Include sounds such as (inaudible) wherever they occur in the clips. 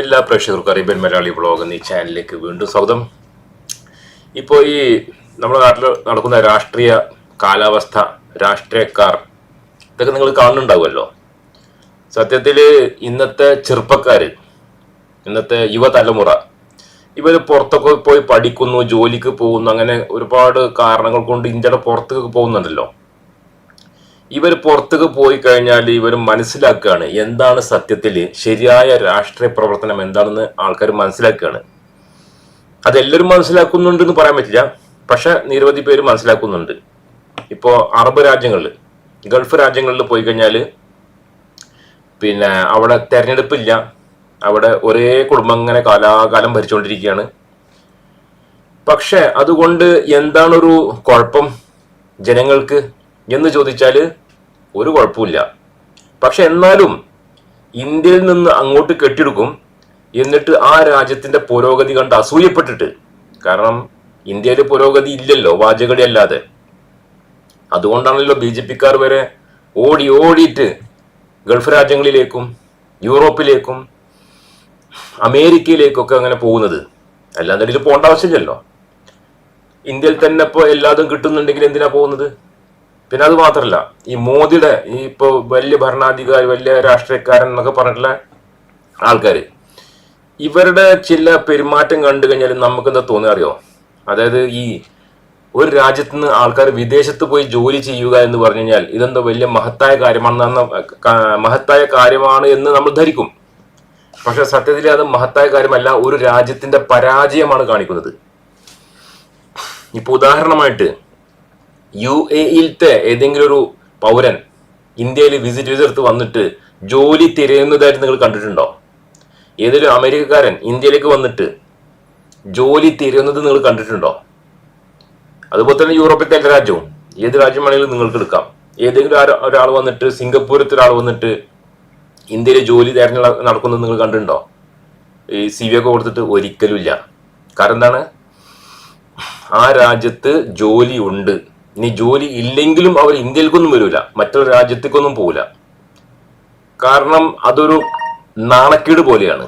എല്ലാ പ്രേക്ഷകർക്കും Arabian Malayali blog എന്നീ ചാനലിലേക്ക് വീണ്ടും സ്വാഗതം. ഇപ്പോൾ ഈ നമ്മുടെ നാട്ടിൽ നടക്കുന്ന രാഷ്ട്രീയ കാലാവസ്ഥ രാഷ്ട്രീയക്കാർ ഇതൊക്കെ നിങ്ങൾ കാണുന്നുണ്ടാവുമല്ലോ. സത്യത്തിൽ ഇന്നത്തെ ചെറുപ്പക്കാർ ഇന്നത്തെ യുവതലമുറ ഇവർ പുറത്തൊക്കെ പോയി പഠിക്കുന്നു ജോലിക്ക് പോകുന്നു അങ്ങനെ ഒരുപാട് കാരണങ്ങൾ കൊണ്ട് ഇന്ത്യയുടെ പുറത്തേക്ക് പോകുന്നുണ്ടല്ലോ. ഇവർ പുറത്തേക്ക് പോയി കഴിഞ്ഞാൽ ഇവർ മനസ്സിലാക്കുകയാണ് എന്താണ് സത്യത്തിൽ ശരിയായ രാഷ്ട്രീയ പ്രവർത്തനം എന്താണെന്ന് ആൾക്കാർ മനസ്സിലാക്കുകയാണ്. അതെല്ലാവരും മനസ്സിലാക്കുന്നുണ്ട് എന്ന് പറയാൻ പറ്റില്ല. പക്ഷെ നിരവധി പേര് മനസ്സിലാക്കുന്നുണ്ട്. ഇപ്പോൾ അറബ് രാജ്യങ്ങളിൽ ഗൾഫ് രാജ്യങ്ങളിൽ പോയി കഴിഞ്ഞാൽ പിന്നെ അവിടെ തെരഞ്ഞെടുപ്പില്ല. അവിടെ ഒരേ കുടുംബം ഇങ്ങനെ കാലാകാലം ഭരിച്ചുകൊണ്ടിരിക്കുകയാണ് പക്ഷെ അതുകൊണ്ട് എന്താണൊരു കുഴപ്പം ജനങ്ങൾക്ക് എന്ന് ചോദിച്ചാൽ ഒരു കുഴപ്പമില്ല. പക്ഷെ എന്നാലും ഇന്ത്യയിൽ നിന്ന് അങ്ങോട്ട് കെട്ടിയെടുക്കും എന്നിട്ട് ആ രാജ്യത്തിന്റെ പുരോഗതി കണ്ട് അസൂയപ്പെട്ടിട്ട്. കാരണം ഇന്ത്യയിലെ പുരോഗതി ഇല്ലല്ലോ വാചകടി അല്ലാതെ അതുകൊണ്ടാണല്ലോ ബി ജെ പിക്കാർ വരെ ഓടി ഓടിയിട്ട് ഗൾഫ് രാജ്യങ്ങളിലേക്കും യൂറോപ്പിലേക്കും അമേരിക്കയിലേക്കൊക്കെ അങ്ങനെ പോകുന്നത്. അല്ലാതെ ഇതിൽ പോകേണ്ട ആവശ്യമില്ലല്ലോ. ഇന്ത്യയിൽ തന്നെ ഇപ്പോൾ എല്ലാതും കിട്ടുന്നുണ്ടെങ്കിൽ എന്തിനാ പോകുന്നത്? പിന്നെ അത് മാത്രമല്ല ഈ മോദിയുടെ ഈ ഇപ്പോൾ വലിയ ഭരണാധികാരി വലിയ രാഷ്ട്രീയക്കാരൻ എന്നൊക്കെ പറഞ്ഞിട്ടുള്ള ആൾക്കാർ ഇവരുടെ ചില പെരുമാറ്റം കണ്ടു കഴിഞ്ഞാൽ നമുക്ക് എന്താ തോന്നുക അറിയോ? അതായത് ഈ ഒരു രാജ്യത്ത് നിന്ന് ആൾക്കാർ വിദേശത്ത് പോയി ജോലി ചെയ്യുക എന്ന് പറഞ്ഞു കഴിഞ്ഞാൽ ഇതെന്തോ വലിയ മഹത്തായ കാര്യമാണെന്ന് മഹത്തായ കാര്യമാണ് എന്ന് നമ്മൾ ധരിക്കും. പക്ഷെ സത്യത്തിൽ അത് മഹത്തായ കാര്യമല്ല ഒരു രാജ്യത്തിന്റെ പരാജയമാണ് കാണിക്കുന്നത്. ഇപ്പൊ ഉദാഹരണമായിട്ട് യു എയിലത്തെ ഏതെങ്കിലും ഒരു പൗരൻ ഇന്ത്യയിൽ വിസിറ്റ് വിസ എടുത്ത് വന്നിട്ട് ജോലി തിരയുന്നതായിട്ട് നിങ്ങൾ കണ്ടിട്ടുണ്ടോ? ഏതൊരു അമേരിക്കക്കാരൻ ഇന്ത്യയിലേക്ക് വന്നിട്ട് ജോലി തിരയുന്നത് നിങ്ങൾ കണ്ടിട്ടുണ്ടോ? അതുപോലെ തന്നെ യൂറോപ്പിലത്തെ എല്ലാ രാജ്യവും. ഏത് രാജ്യം വേണമെങ്കിലും നിങ്ങൾക്ക് എടുക്കാം. ഏതെങ്കിലും ഒരാൾ വന്നിട്ട് സിംഗപ്പൂരത്തെ ഒരാൾ വന്നിട്ട് ഇന്ത്യയിലെ ജോലി തിരഞ്ഞു നടക്കുന്നത് നിങ്ങൾ കണ്ടിട്ടുണ്ടോ? ഈ സി വി ഒക്കെ കൊടുത്തിട്ട് ഒരിക്കലും ഇല്ല കാരണം എന്താണ്? ആ രാജ്യത്ത് ജോലി ഉണ്ട്. ഇനി ജോലി ഇല്ലെങ്കിലും അവർ ഇന്ത്യയിലേക്കൊന്നും വരില്ല മറ്റൊരു രാജ്യത്തേക്കൊന്നും പോവില്ല. കാരണം അതൊരു നാണക്കേട് പോലെയാണ്.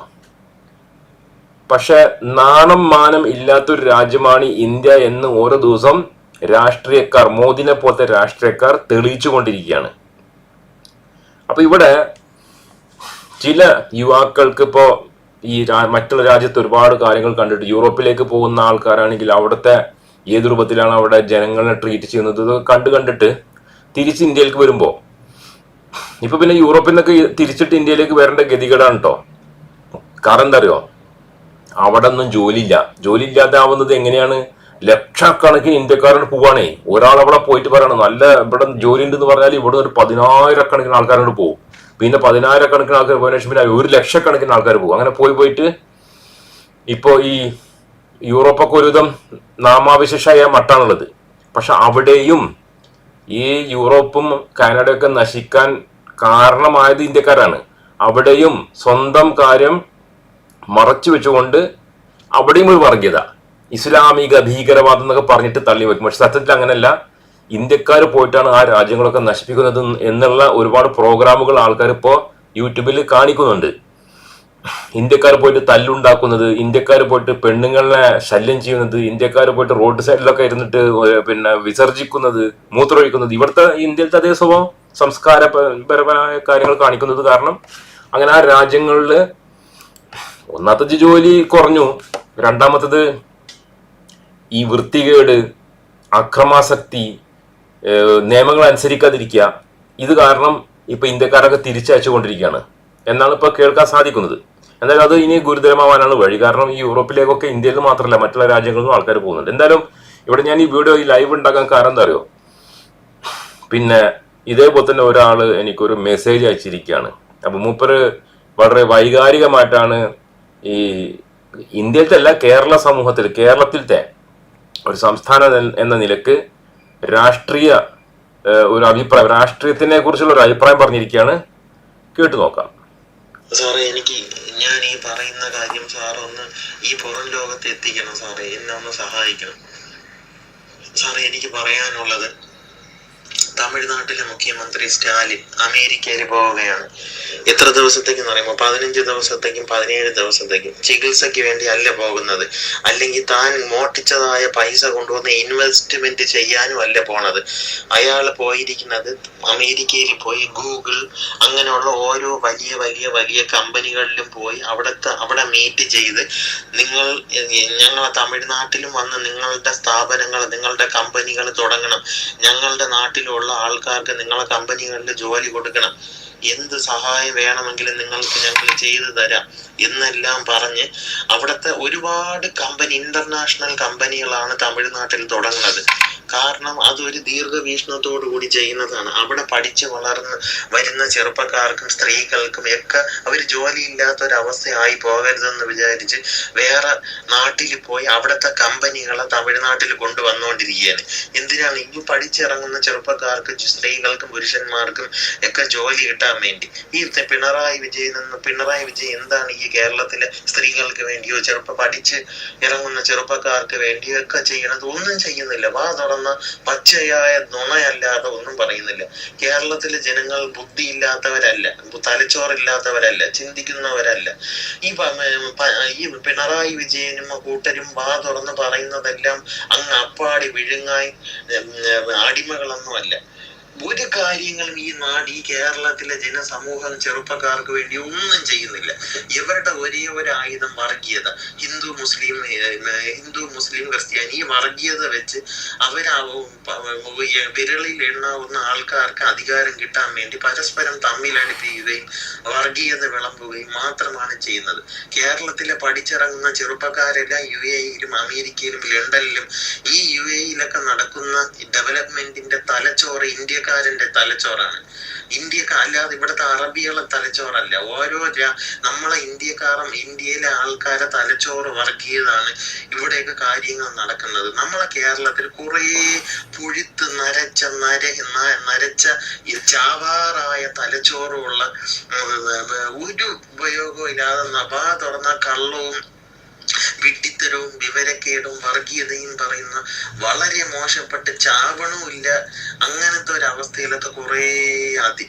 പക്ഷെ നാണം മാനം ഇല്ലാത്തൊരു രാജ്യമാണ് ഇന്ത്യ എന്ന് ഓരോ ദിവസം രാഷ്ട്രീയക്കാർ മോദിനെ പോലത്തെ രാഷ്ട്രീയക്കാർ തെളിയിച്ചു കൊണ്ടിരിക്കുകയാണ് അപ്പൊ ഇവിടെ ചില യുവാക്കൾക്ക് ഇപ്പോ ഈ മറ്റുള്ള രാജ്യത്ത് ഒരുപാട് കാര്യങ്ങൾ കണ്ടിട്ട് യൂറോപ്പിലേക്ക് പോകുന്ന ആൾക്കാരാണെങ്കിൽ അവിടുത്തെ ഏത് രൂപത്തിലാണ് അവിടെ ജനങ്ങളെ ട്രീറ്റ് ചെയ്യുന്നത് കണ്ടു കണ്ടിട്ട് തിരിച്ച് ഇന്ത്യയിലേക്ക് വരുമ്പോൾ ഇപ്പൊ പിന്നെ യൂറോപ്പിൽ നിന്നൊക്കെ തിരിച്ചിട്ട് ഇന്ത്യയിലേക്ക് വരേണ്ട ഗതികേടാണ് കേട്ടോ കാരണം എന്താ അറിയോ? അവിടെ ഒന്നും ജോലിയില്ല. ജോലി ഇല്ലാതാവുന്നത് എങ്ങനെയാണ്? ലക്ഷക്കണക്കിന് ഇന്ത്യക്കാരോട് പോവാണേ. ഒരാൾ അവിടെ പോയിട്ട് പറയണം നല്ല ഇവിടെ ജോലി ഉണ്ടെന്ന് പറഞ്ഞാൽ ഇവിടെ ഒരു പതിനായിരക്കണക്കിന് ആൾക്കാരോട് പോകും പിന്നെ പതിനായിരക്കണക്കിന് ആൾക്കാർ പോയതിനു ശേഷം പിന്നെ ഒരു ലക്ഷക്കണക്കിന് ആൾക്കാർ പോകും അങ്ങനെ പോയി പോയിട്ട് ഇപ്പോ ഈ യൂറോപ്പൊക്കെ ഒരുവിധം നാമാവിശേഷമായ മട്ടാണുള്ളത്. പക്ഷെ അവിടെയും ഈ യൂറോപ്പും കാനഡയൊക്കെ നശിക്കാൻ കാരണമായത് ഇന്ത്യക്കാരാണ്. അവിടെയും സ്വന്തം കാര്യം മറച്ചു വെച്ചുകൊണ്ട് അവിടെയും ഒരു വർഗീയത. ഇസ്ലാമിക ഭീകരവാദം എന്നൊക്കെ പറഞ്ഞിട്ട് തള്ളി വയ്ക്കും പക്ഷെ സത്യത്തിൽ അങ്ങനെയല്ല. ഇന്ത്യക്കാർ പോയിട്ടാണ് ആ രാജ്യങ്ങളൊക്കെ നശിപ്പിക്കുന്നത് എന്നുള്ള ഒരുപാട് പ്രോഗ്രാമുകൾ ആൾക്കാർ ഇപ്പോൾ യൂട്യൂബിൽ കാണിക്കുന്നുണ്ട്. ഇന്ത്യക്കാർ പോയിട്ട് തല്ലുണ്ടാക്കുന്നത് ഇന്ത്യക്കാർ പോയിട്ട് പെണ്ണുങ്ങളെ ശല്യം ചെയ്യുന്നത് ഇന്ത്യക്കാർ പോയിട്ട് റോഡ് സൈഡിലൊക്കെ ഇരുന്നിട്ട് പിന്നെ വിസർജിക്കുന്നത് മൂത്രമൊഴിക്കുന്നത്. ഇവിടുത്തെ ഇന്ത്യയിലത്തെ അതേ സ്വഭാവം സംസ്കാരപരമായ കാര്യങ്ങൾ കാണിക്കുന്നത് കാരണം അങ്ങനെ ആ രാജ്യങ്ങളിൽ ഒന്നാമത്തെ ജോലി കുറഞ്ഞു. രണ്ടാമത്തത് ഈ വൃത്തികേട് അക്രമാസക്തി നിയമങ്ങൾ അനുസരിക്കാതിരിക്കുക. ഇത് കാരണം ഇപ്പൊ ഇന്ത്യക്കാരൊക്കെ തിരിച്ചയച്ചുകൊണ്ടിരിക്കുകയാണ്. എന്നാണ് ഇപ്പൊ കേൾക്കാൻ സാധിക്കുന്നത്. എന്തായാലും അത് ഇനി ഗുരുതരമാവാനാണ് വഴി. കാരണം ഈ യൂറോപ്പിലേക്കൊക്കെ ഇന്ത്യയിൽ മാത്രമല്ല മറ്റുള്ള രാജ്യങ്ങളിൽ നിന്നും ആൾക്കാർ പോകുന്നുണ്ട്. എന്തായാലും ഇവിടെ ഞാൻ ഈ വീഡിയോ ഈ ലൈവ് ഉണ്ടാക്കാൻ കാരണം എന്താ അറിയോ? പിന്നെ ഇതേപോലെ തന്നെ ഒരാൾ എനിക്കൊരു മെസ്സേജ് അയച്ചിരിക്കുകയാണ്. അപ്പൊ മൂപ്പര് വളരെ വൈകാരികമായിട്ടാണ് ഈ ഇന്ത്യയിലത്തെ അല്ല കേരള സമൂഹത്തിൽ കേരളത്തിലത്തെ ഒരു സംസ്ഥാനം എന്ന നിലയ്ക്ക് രാഷ്ട്രീയ ഒരു അഭിപ്രായം രാഷ്ട്രീയത്തിനെ കുറിച്ചുള്ള ഒരു അഭിപ്രായം പറഞ്ഞിരിക്കുകയാണ്. കേട്ടു നോക്കാം. സാറേ എനിക്ക് ഞാൻ ഈ പറയുന്ന കാര്യം സാർ ഒന്ന് ഈ പുറം ലോകത്ത് എത്തിക്കണം സാറേ. എന്നെ ഒന്ന് സഹായിക്കണം. സാറേ എനിക്ക് പറയാനുള്ളത് തമിഴ്നാട്ടിലെ മുഖ്യമന്ത്രി സ്റ്റാലിൻ അമേരിക്കയിൽ പോവുകയാണ്. എത്ര ദിവസത്തേക്കെന്ന് പറയുമ്പോൾ പതിനഞ്ച് ദിവസത്തേക്കും പതിനേഴ് ദിവസത്തേക്കും ചികിത്സയ്ക്ക് വേണ്ടി അല്ല പോകുന്നത്. അല്ലെങ്കിൽ താൻ മോട്ടിച്ചതായ പൈസ കൊണ്ടുവന്ന് ഇൻവെസ്റ്റ്മെന്റ് ചെയ്യാനും അല്ല പോണത്. അയാൾ പോയിരിക്കുന്നത് അമേരിക്കയിൽ പോയി ഗൂഗിൾ അങ്ങനെയുള്ള ഓരോ വലിയ വലിയ വലിയ കമ്പനികളിലും പോയി അവിടുത്തെ അവിടെ മീറ്റ് ചെയ്ത് നിങ്ങൾ ഞങ്ങൾ തമിഴ്നാട്ടിലും വന്ന് നിങ്ങളുടെ സ്ഥാപനങ്ങൾ നിങ്ങളുടെ കമ്പനികൾ തുടങ്ങണം. ഞങ്ങളുടെ നാട്ടിലുള്ള ആൾക്കാർക്ക് നിങ്ങളെ കമ്പനികളിൽ ജോലി കൊടുക്കണം. എന്ത് സഹായം വേണമെങ്കിലും നിങ്ങൾക്ക് ഞങ്ങൾ ചെയ്തു തരാം എന്നെല്ലാം പറഞ്ഞ് അവിടുത്തെ ഒരുപാട് കമ്പനി ഇന്റർനാഷണൽ കമ്പനികളാണ് തമിഴ്നാട്ടിൽ തുടങ്ങുന്നത്. കാരണം അതൊരു ദീർഘവീക്ഷണത്തോടു കൂടി ചെയ്യുന്നതാണ്. അവിടെ പഠിച്ച് വളർന്ന് വരുന്ന ചെറുപ്പക്കാർക്കും സ്ത്രീകൾക്കും ഒക്കെ അവർ ജോലിയില്ലാത്ത ഒരവസ്ഥയായി പോകരുതെന്ന് വിചാരിച്ച് വേറെ നാട്ടിൽ പോയി അവിടുത്തെ കമ്പനികളെ തമിഴ്നാട്ടിൽ കൊണ്ടുവന്നുകൊണ്ടിരിക്കുകയാണ്. എന്തിനാണ്? ഈ പഠിച്ചിറങ്ങുന്ന ചെറുപ്പക്കാർക്ക് സ്ത്രീകൾക്കും പുരുഷന്മാർക്കും ഒക്കെ ജോലി കിട്ടാൻ വേണ്ടി. ഈ പിണറായി വിജയൻ പിണറായി വിജയൻ എന്താണ് ഈ കേരളത്തിലെ സ്ത്രീകൾക്ക് വേണ്ടിയോ ചെറുപ്പ പഠിച്ച് ഇറങ്ങുന്ന ചെറുപ്പക്കാർക്ക് വേണ്ടിയോ ഒക്കെ ചെയ്യണത്? ഒന്നും ചെയ്യുന്നില്ല. വാ തുറന്ന പച്ചയായ നുണയല്ലാതെ ഒന്നും പറയുന്നില്ല. കേരളത്തിലെ ജനങ്ങൾ ബുദ്ധിയില്ലാത്തവരല്ല. തലച്ചോറില്ലാത്തവരല്ല. ചിന്തിക്കുന്നവരല്ല. ഈ ഈ പിണറായി വിജയനും കൂട്ടരും വാ തുറന്ന് പറയുന്നതെല്ലാം അങ്ങ് അപ്പാടി വിഴുങ്ങായി അടിമകളൊന്നുമല്ല. ഒരു കാര്യങ്ങളും ഈ നാട് ഈ കേരളത്തിലെ ജനസമൂഹം ചെറുപ്പക്കാർക്ക് വേണ്ടി ഒന്നും ചെയ്യുന്നില്ല. ഇവരുടെ ഒരേ ഒരു ആയുധം വർഗീയത ഹിന്ദു മുസ്ലിം ഹിന്ദു മുസ്ലിം ക്രിസ്ത്യാനി ഈ വർഗീയത വെച്ച് അവരാ വിരളിൽ എണ്ണാവുന്ന ആൾക്കാർക്ക് അധികാരം കിട്ടാൻ വേണ്ടി പരസ്പരം തമ്മിലടിപ്പിക്കുകയും വർഗീയത വിളമ്പുകയും മാത്രമാണ് ചെയ്യുന്നത്. കേരളത്തിലെ പഠിച്ചിറങ്ങുന്ന ചെറുപ്പക്കാരെല്ലാം യു എയിലും അമേരിക്കയിലും ലണ്ടനിലും ഈ യു എയിലൊക്കെ നടക്കുന്ന ഡെവലപ്മെന്റിന്റെ തലച്ചോറ് ഇന്ത്യക്കാരന്റെ തലച്ചോറാണ്. ഇന്ത്യക്കാർ അല്ലാതെ ഇവിടുത്തെ അറബികളെ തലച്ചോറല്ല. ഓരോ നമ്മളെ ഇന്ത്യക്കാരും ഇന്ത്യയിലെ ആൾക്കാരെ തലച്ചോറ് വർഗീയതാണ്. ഇവിടെയൊക്കെ കാര്യങ്ങൾ നടക്കുന്നത്. നമ്മളെ കേരളത്തിൽ കുറേ പുഴുത്ത് നരച്ച നര നരച്ച ചാവാറായ തലച്ചോറുള്ള ഒരു ഉപയോഗവും ഇല്ലാതെ നബാ തുറന്ന കള്ളവും വിഡ്ഢിത്തരവും വിവരക്കേടും വർഗീയതയും പറയുന്ന വളരെ മോശപ്പെട്ട് ചാവണമില്ല അങ്ങനത്തെ ഒരു അവസ്ഥയിലൊക്കെ കുറേ അധി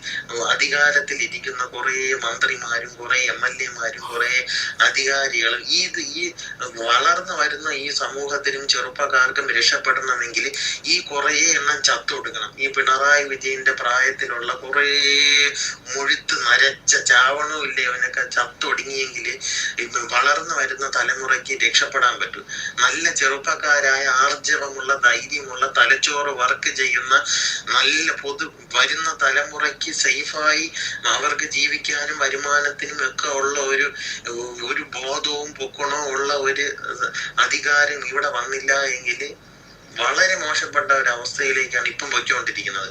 അധികാരത്തിൽ ഇരിക്കുന്ന കുറേ മന്ത്രിമാരും കുറേ എം എൽ എമാരും കുറേ അധികാരികളും ഈ ഈ വളർന്നു വരുന്ന ഈ സമൂഹത്തിനും ചെറുപ്പക്കാർക്കും രക്ഷപ്പെടണമെങ്കിൽ ഈ കുറേ എണ്ണം ചത്തു കൊടുക്കണം ഈ പിണറായി വിജയന്റെ പ്രായത്തിലുള്ള കുറേ മുഴുത്ത് നരച്ച ചാവണമില്ല? അവനൊക്കെ ചത്തൊടുങ്ങിയെങ്കിൽ ഇപ്പൊ വളർന്നു വരുന്ന തലമുറയ്ക്ക് രക്ഷപ്പെടാൻ പറ്റും. നല്ല ചെറുപ്പക്കാരായ ആർജവമുള്ള ധൈര്യമുള്ള തലച്ചോറ് വർക്ക് ചെയ്യുന്ന നല്ല പൊതു വരുന്ന തലമുറയ്ക്ക് സേഫായി അവർക്ക് ജീവിക്കാനും വരുമാനത്തിനും ഒക്കെ ഉള്ള ഒരു ഒരു ബോധവും പൊക്കണവും ഉള്ള ഒരു അധികാരം ഇവിടെ വന്നില്ല എങ്കിൽ വളരെ മോശപ്പെട്ട ഒരു അവസ്ഥയിലേക്കാണ് ഇപ്പം പൊയ്ക്കൊണ്ടിരിക്കുന്നത്.